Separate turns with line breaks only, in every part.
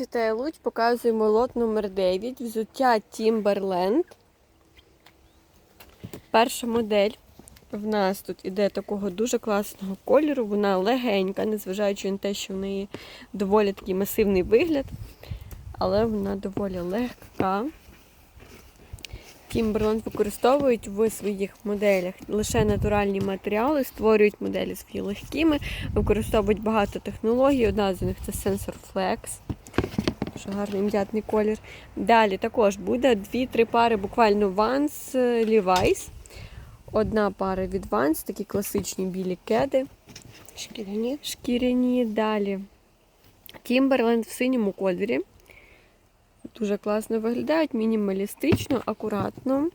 Вітаю Луч, показуємо лот номер 9 взуття Timberland. Перша модель в нас тут іде такого дуже класного кольору. Вона легенька, незважаючи на те, що в неї доволі такий масивний вигляд, але вона доволі легка. Timberland використовують в своїх моделях лише натуральні матеріали, створюють моделі свої легкими, використовують багато технологій. Одна з них це Sensor Flex. Дуже гарний м'ятний колір. Далі також буде дві-три пари буквально Vans е, Levi's. Одна пара від Vans, такі класичні білі кеди.
Шкіряні.
Шкіряні. Далі Timberland в синьому кольорі. Дуже класно виглядають, мінімалістично, акуратно.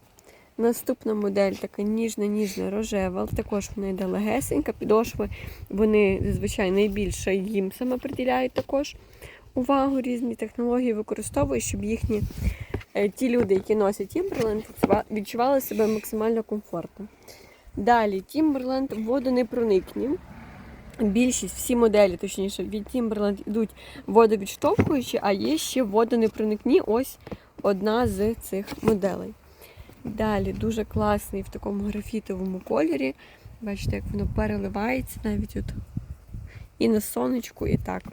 Наступна модель така ніжна-ніжна рожева. Також вона йде легесенька. Підошви вони зазвичай найбільше їм саме приділяють також увагу. Різні технології використовують, щоб їхні е, ті люди, які носять Timberland, відчували себе максимально комфортно. Далі Timberland водонепроникні. Більшість, всі моделі, точніше, від Timberland йдуть водовідштовхуючі, а є ще водонепроникні. Ось одна з цих моделей. Далі дуже класний в такому графітовому кольорі. Бачите, як воно переливається навіть от і на сонечку, і так.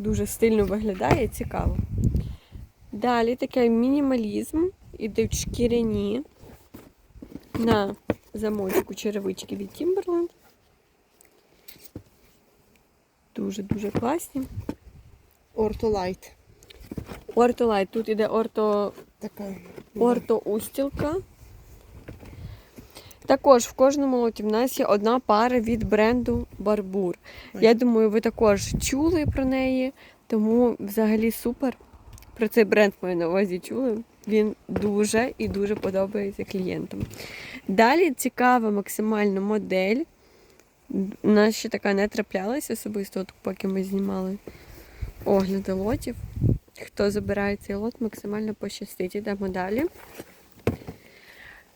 Дуже стильно виглядає, цікаво. Далі такий мінімалізм. Ідуть шкіряні на замочку черевички від Timberland. Дуже-дуже класні.
Ортолайт.
Ортолайт. Тут іде орто,
Така.
орто-устілка. Також в кожному лоті в нас є одна пара від бренду Барбур. Я думаю, ви також чули про неї, тому взагалі супер. Про цей бренд маю на увазі чули. Він дуже і дуже подобається клієнтам. Далі цікава максимально модель. У нас ще така не траплялася особисто, от поки ми знімали огляди лотів. Хто забирає цей лот, максимально пощастить. Ідемо далі.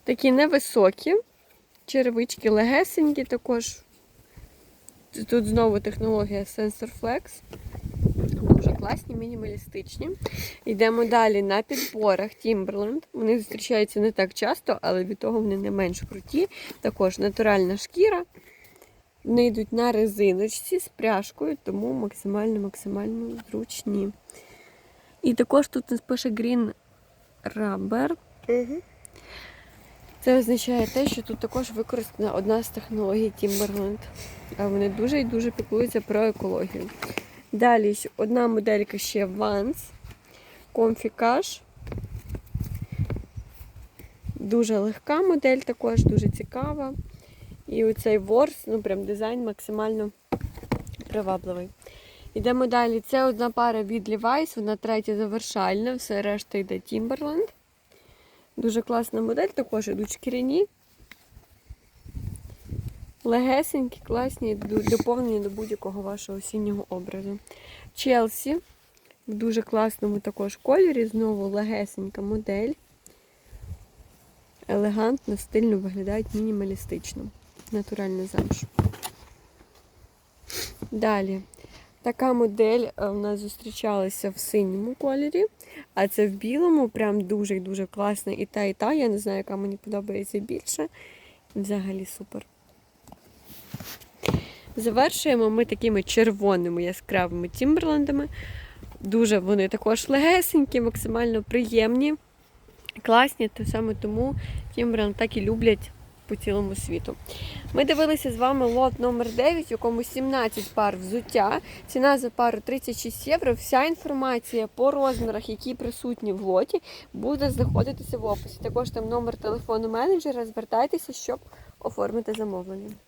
Такі невисокі, черевички легесенькі також. Тут знову технологія Sensor Flex. Дуже класні, мінімалістичні. Йдемо далі на підборах Timberland. Вони зустрічаються не так часто, але від того вони не менш круті. Також натуральна шкіра. Вони йдуть на резиночці з пряжкою, тому максимально-максимально зручні. І також тут пише Green Rubber.
Угу.
Це означає те, що тут також використана одна з технологій Timberland. А вони дуже і дуже піклуються про екологію. Далі одна моделька ще Vans Comfy. Дуже легка модель, також дуже цікава. І оцей ворс, ну прям дизайн максимально привабливий. Йдемо далі. Це одна пара від Levi's, вона третя завершальна, все решта йде Timberland. Дуже класна модель, також ідуть шкіряні. Легесенькі, класні, доповнені до будь-якого вашого осіннього образу. Челсі в дуже класному також кольорі. Знову легесенька модель. Елегантно, стильно виглядають мінімалістично. Натуральна замш. Далі. Така модель е, у нас зустрічалася в синьому кольорі, а це в білому, прям дуже і дуже класна і та, і та. Я не знаю, яка мені подобається більше. Взагалі супер. Завершуємо ми такими червоними яскравими тімберлендами. Дуже вони також легесенькі, максимально приємні, класні, саме тому Тімберленд так і люблять по цілому світу. Ми дивилися з вами лот номер 9, в якому 17 пар взуття. Ціна за пару 36 євро. Вся інформація по розмірах, які присутні в лоті, буде знаходитися в описі. Також там номер телефону менеджера. Звертайтеся, щоб оформити замовлення.